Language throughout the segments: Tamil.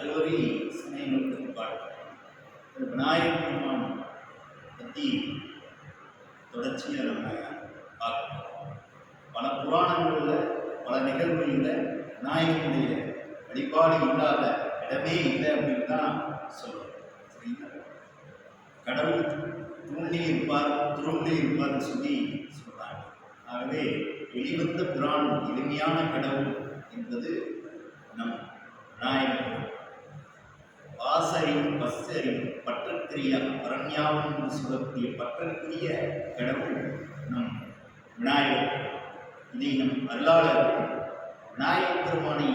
கல்லூரி சமயங்கள் பற்றி விநாயகர் பெருமான் பற்றி தொடர்ச்சியாக நம்ம பார்க்கிறோம். பல புராணங்களில் பல நிகழ்வுகளில் விநாயகனுடைய வழிபாடு இல்லாத இடமே இல்லை அப்படின்னு தான் சொல்லுவோம் சரிங்களா? கடவுள் தூண்டி இருப்பார் துருண்டி இருப்பார்னு சொல்லி சொல்கிறாங்க ஆகவே வெளிவந்த புராணம் எளிமையான கடவுள் என்பது நம் விநாயகர். பற்றற்குரிய பரண்யாவன் என்று சொல்லக்கூடிய பற்றற்குரிய கடவுள் நம் விநாயகர். இதை நம் அருளாளர்கள் விநாயகர் பெருமானை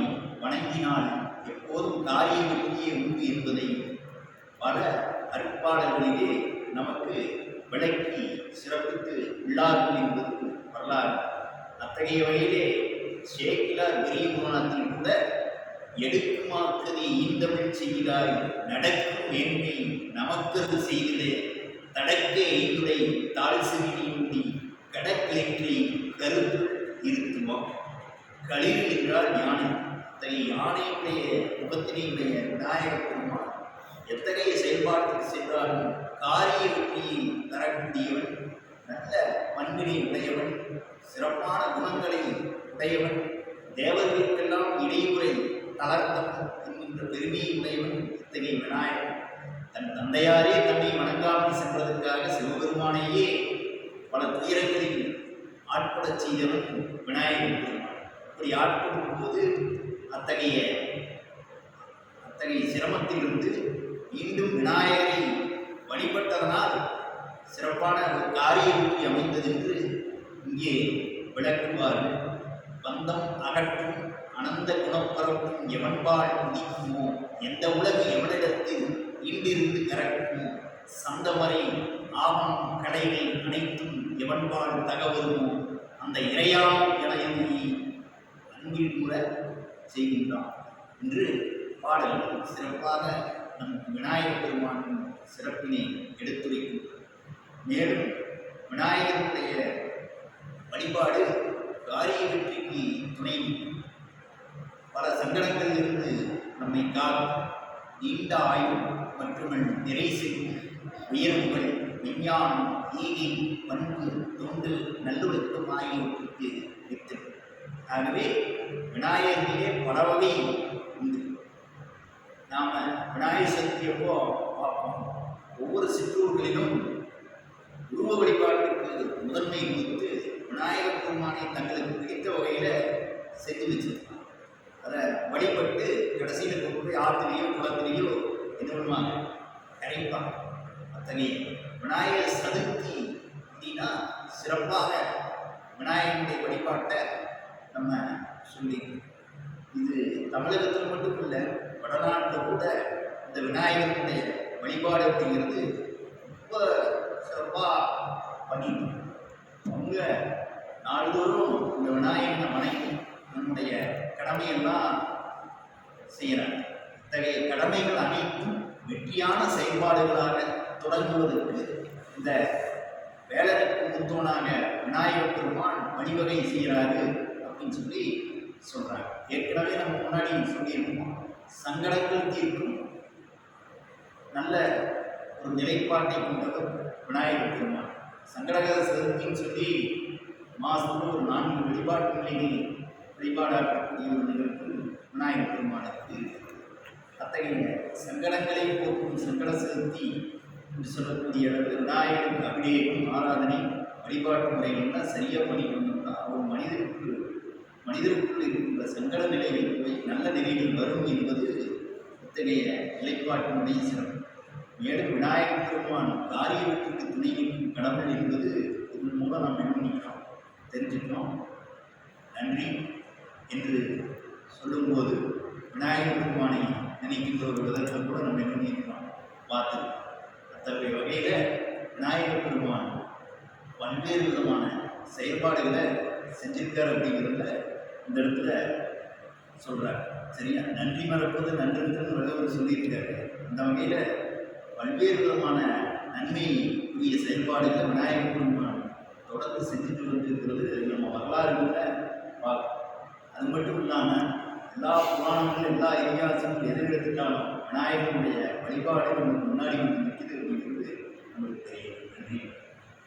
வணங்கினால் எப்போதும் காரிய வெற்றியே உண்டு என்பதை பல அற்பாடல்களிலே நமக்கு விளக்கி சிறப்பித்து உள்ளார்கள் என்பது வரலாறு. அத்தகைய வகையிலே ஷேக்கிலார் பெரிய எடுக்குமாக்கதி ஈந்தமிழ் செய்கிறாய். நடக்கும் மேன்மை நமக்கது செய்ததே. தடக்க எய்துடை தாழ் சிறுநீடி கடற்கேற்றி கருத்துள் இருக்குமா களிர் என்றால் யானை. தன் யானையுடைய முகத்தினையுடைய விநாயகர் பெருமான் எத்தகைய செயல்பாட்டுக்கு சென்றாலும் காரிய வெற்றியை தரக்கூடியவன் நல்ல பண்பினை உடையவன் சிறப்பான குணங்களை உடையவன் தேவர்களுக்கெல்லாம் இடைமுறை தளர்த்தவன் என்கின்ற பெருமையை உடையவன் இத்தகைய விநாயகன். தன் தந்தையாரே தன்னை வணங்காமல் சென்றதற்காக சிவபெருமானையே பல துயரங்களில் ஆட்படச் செய்தவன் விநாயகர் பெருமான். அப்படி ஆட்படும் போது அத்தகைய அத்தகைய சிரமத்திலிருந்து மீண்டும் விநாயகரை வழிபட்டதனால் சிறப்பான ஒரு காரிய அமைந்தது என்று இங்கே விளக்குவார்கள். பந்தம் அகற்றும் அனந்த குணப்பரப்பும் எவன்பால் உதிக்குமோ எந்த உலகு எவனிடத்தில் இன்றிருந்து கறக்குமோ சந்தமரை ஆவம் கடைகள் அனைத்தும் எவன்பால் தகவலுமோ அந்த இறையாம் இளையமையை அங்கில் அன்பில் கூட செய்கின்றான். என்று பாடல் சிறப்பாக நம் விநாயகர் பெருமானின் சிறப்பினை எடுத்துரைக்கின்றது. மேலும் விநாயகருடைய வழிபாடு காரிய வெற்றிக்கு துணை பல சங்கடங்களில் இருந்து நம்மை காத்து நீண்ட ஆயுள் மற்றும் நிறை செய்யும் உயர்வுகள் விஞ்ஞானம் நீதி பண்பு தொண்டு நல்லொழுக்கம் ஆகியவற்றுக்கு வித்து. ஆகவே விநாயகர்களே பல வகை உண்டு. நாம் விநாயகர் சதுர்த்தி பார்ப்போம்? ஒவ்வொரு சிற்றூர்களிலும் உருவ வழிபாட்டுக்கு அத்தகைய விநாயகர் சதுர்த்தி அப்படின்னா சிறப்பாக விநாயகனுடைய வழிபாட்டை நம்ம சொல்லி இது தமிழகத்தில் மட்டும் இல்லை வடநாட்டில் கூட இந்த விநாயகருடைய வழிபாடு அப்படிங்கிறது ரொம்ப சிறப்பாக பண்ணிட்டு அவங்க நாள்தோறும் இந்த விநாயகனை வணங்கி நம்முடைய கடமையெல்லாம் செய்கிறாங்க இத்தகைய கடமைகள் அனைத்தும் வெற்றியான செயல்பாடுகளாக தொடங்குவதற்கு இந்த வேலைக்கு முத்தோனாக விநாயகர் பெருமான் வழிவகை செய்கிறாரு அப்படின்னு சொல்லி சொல்கிறாங்க ஏற்கனவே நம்ம முன்னாடி சொல்லியிருக்கோம் சங்கடங்கள் தீர்க்கும் நல்ல ஒரு நிலைப்பாட்டை கொண்டவர் விநாயகர் பெருமான். சங்கடகர சதுர்த்தின்னு சொல்லி மாதத்துல ஒரு நான்கு வழிபாட்டு வழிபாடாக வழிபாடாக்கக்கூடிய ஒரு நிகழ்வு விநாயகர் பெருமானுக்கு. அத்தகைய சங்கடங்களை போக்கும் சங்கட சதுர்த்தி என்று சொல்லக்கூடிய இடத்துல விநாயகருக்கு அபிடேகம் ஆராதனை வழிபாட்டு முறைகள்லாம் சரியாக பண்ணிக்கணும்னா ஒரு மனிதனுக்கு மனிதருக்குள் இருக்கின்ற சங்கட நிலைகள் போய் நல்ல நிலைகள் வரும் என்பது இத்தகைய நிலைப்பாட்டினுடைய சிறப்பு. மேலும் விநாயகர் பெருமான் காரியத்திற்கு துணை நிற்கும் கடவுள் என்பது இதன் மூலம் நாம் என்ன பண்ணிக்கிறோம் தெரிஞ்சுக்கிறோம் நன்றி. என்று சொல்லும்போது விநாயகர் பெருமானை நினைக்கின்ற ஒரு விதத்தில் கூட நம்ம என்ன பண்ணிக்கிறோம் பார்த்து தன்னுடைய வகையில் விநாயகர் பெருமான் பல்வேறு விதமான செயல்பாடுகளை செஞ்சிருக்கார் அப்படிங்கிறத இந்த இடத்துல சொல்கிறார் சரியா? நன்றி மறப்பது நன்றின்னு வள்ளுவர் சொல்லியிருக்காரு. அந்த வகையில் பல்வேறு விதமான நன்மை உரிய செயல்பாடுகளை விநாயகர் பெருமான் தொடர்ந்து செஞ்சுட்டு வந்திருக்கிறது. நம்ம வரலாறுகளில் பார்க்கணும். அது மட்டும் இல்லாமல் எல்லா புராணங்களும் எல்லா இதிகாசங்களும் எதை விநாயகனுடைய வழிபாடு நமக்கு முன்னாடி வந்து நிற்கிது